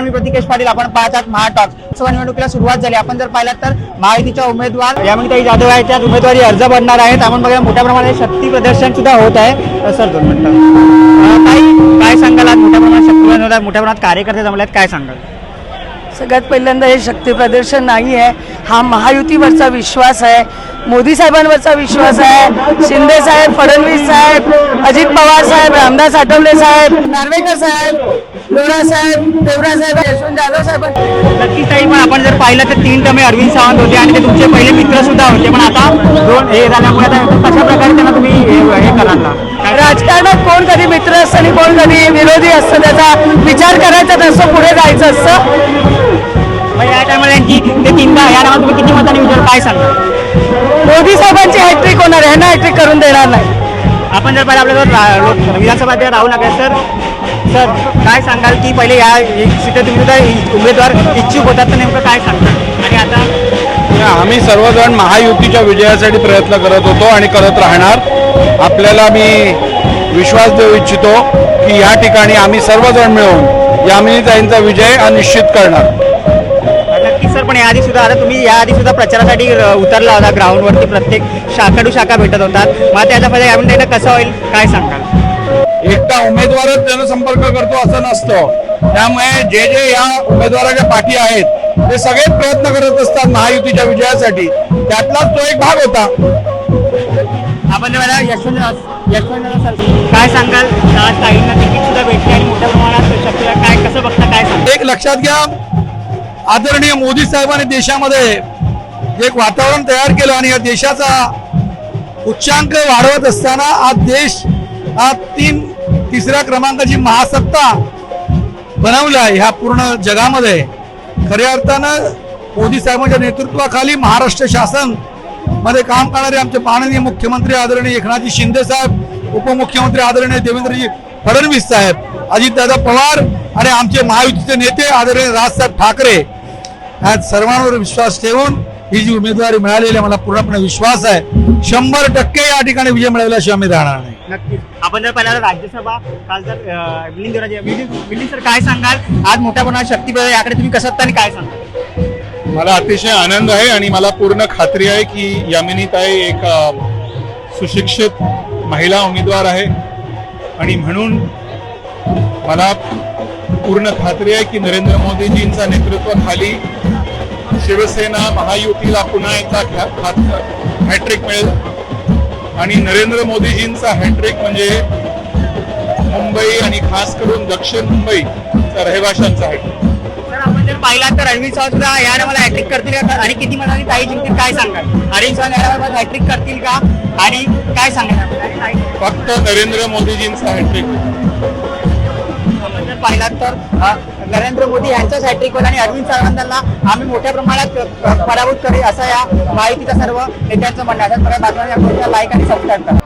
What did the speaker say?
मी प्रतिकेश पाटील आपण पाहतात महाटॉक लोकसभा निवडणुकीला सुरुवात झाली. आपण जर पाहिलात तर महायुतीच्या उमेदवार यामिनीताई जाधव आहेत त्यात उमेदवारी अर्ज भरणार आहेत. आपण बघा मोठ्या प्रमाणात शक्ती प्रदर्शन सुद्धा होत आहे. सर दोन मिनिटं. काय काय सांगाल? आज मोठ्या प्रमाणात शक्ती मोठ्या प्रमाणात कार्यकर्ते जमले आहेत काय सांगाल? सगळ्यात पहिल्यांदा हे शक्ती प्रदर्शन नाही आहे. हा महायुतीवरचा विश्वास आहे. मोदी साहेबांवरचा विश्वास आहे. शिंदे साहेब फडणवीस साहेब अजित पवार साहेब रामदास आठवले साहेब नार्वेकर साहेब लोढा साहेब देवरा साहेब यशवंत जाधव साहेब. नक्कीच ताई पण आपण जर पाहिलं तर तीन टमे अरविंद सावंत होते आणि ते तुमचे पहिले मित्र सुद्धा होते. पण आता दोन हे झाल्यामुळे कशा प्रकारे त्यांना तुम्ही हे कराल राजकारणात कोण कधी मित्र असतं आणि कोण कधी विरोधी असतं? त्याचा विचार करायचा नसतो पुढे जायचं असतं. मग या टायमाला यांची ते तीनदा या नावात तुम्ही किती मतांनी विचार काय सांगाल मोदी साहेबांची हॅट्रिक होणार आहे. ना हॅट्रिक करून देणार नाही. आपण जर पहिले लोक विधानसभा राहू नका सर सर काय सांगाल की पहिले या सीटं तुम्ही इ- उमेदवार इच्छुक होतात तर नेमकं काय सांगता आणि आता आम्ही सर्वजण महायुतीच्या विजयासाठी प्रयत्न करत होतो आणि करत राहणार. आपल्याला मी विश्वास देऊ इच्छितो की या ठिकाणी आम्ही सर्वजण मिळून यामिनीताईंचा विजय हा निश्चित करणार. सर पण याआधी सुद्धा आता तुम्ही याआधी सुद्धा प्रचारासाठी उतरला होता ग्राउंडवरती प्रत्येक शाखाडू शाखा भेटत होतात. मग त्याच्यामध्ये यामिनीताईंना कसं होईल काय सांगाल? एकटा उमेदवारच जनसंपर्क करतो असं नसतं. त्यामुळे जे जे या उमेदवाराच्या पाठी आहेत ते सगळेच प्रयत्न करत असतात महायुतीच्या विजयासाठी. त्यातलाच तो एक भाग होता. आपण काय सांगाल? आज ताईंना तिकीट सुद्धा भेटते आणि मोठ्या प्रमाणात काय कसं बघता काय सांगाल? एक लक्षात घ्या आदरणीय मोदी साहेबांनी देशामध्ये एक वातावरण तयार केलं आणि या देशाचा उच्चांक वाढवत असताना आज देश हा तीन तिसऱ्या क्रमांकाची महासत्ता बनवला ह्या पूर्ण जगामध्ये खऱ्या अर्थानं मोदी साहेबांच्या नेतृत्वाखाली महाराष्ट्र शासनमध्ये काम करणारे आमचे माननीय मुख्यमंत्री आदरणीय एकनाथजी शिंदे साहेब उपमुख्यमंत्री आदरणीय देवेंद्रजी फडणवीस साहेब अजितदादा पवार आणि आमचे महायुतीचे नेते आदरणीय राजसाहेब ठाकरे आज सर्वांवर विश्वास ठेवून ही जी उमेदवारी मिळालेली आहे, मला पूर्णपणे विश्वास आहे. शंभर टक्के या ठिकाणी विजय मिळवल्याशिवाय आम्ही राहणार नाही. नक्कीच. आपण जर पहिल्यांदा राज्यसभा काल जर अं, मिलिंद मिलिंद सर काय सांगाल? आज मोठ्या प्रमाणात शक्ती याकडे तुम्ही कसं आणि काय सांगाल? मला अतिशय आनंद आहे आणि मला पूर्ण खात्री आहे की यामिनीताई एक सुशिक्षित महिला उमेदवार आहे. आणि म्हणून मला पूर्ण खात्री आहे की नरेंद्र मोदीजींच्या नेतृत्वाखाली शिवसेना महायुतीला पुन्हा एकदा हॅट्रिक मिळेल. आणि नरेंद्र मोदीजींचा हॅट्रिक म्हणजे मुंबई आणि खास करून दक्षिण मुंबईच्या रहिवाशांचा हॅट्रिक सर आपण जर पाहिला तर रणवीर सावंत सुद्धा मला हॅट्रिक करतील का? आणि किती मतांनी ताई जिंकतील? काय सांगाल? अरविंद सावंत या हॅट्रिक करतील का? आणि काय सांगाल? ताई- फक्त नरेंद्र मोदीजींचा हॅट्रिक जर पाहिलात तर नरेंद्र मोदी यांच्याच हॅट्रिकवर आणि अरविंद सावंतांना आम्ही मोठ्या प्रमाणात पराभूत करेल असं या माहितीचं सर्व नेत्यांचं म्हणणं आहे. अशाच बातम्या लाईक आणि सबस्क्राईब करा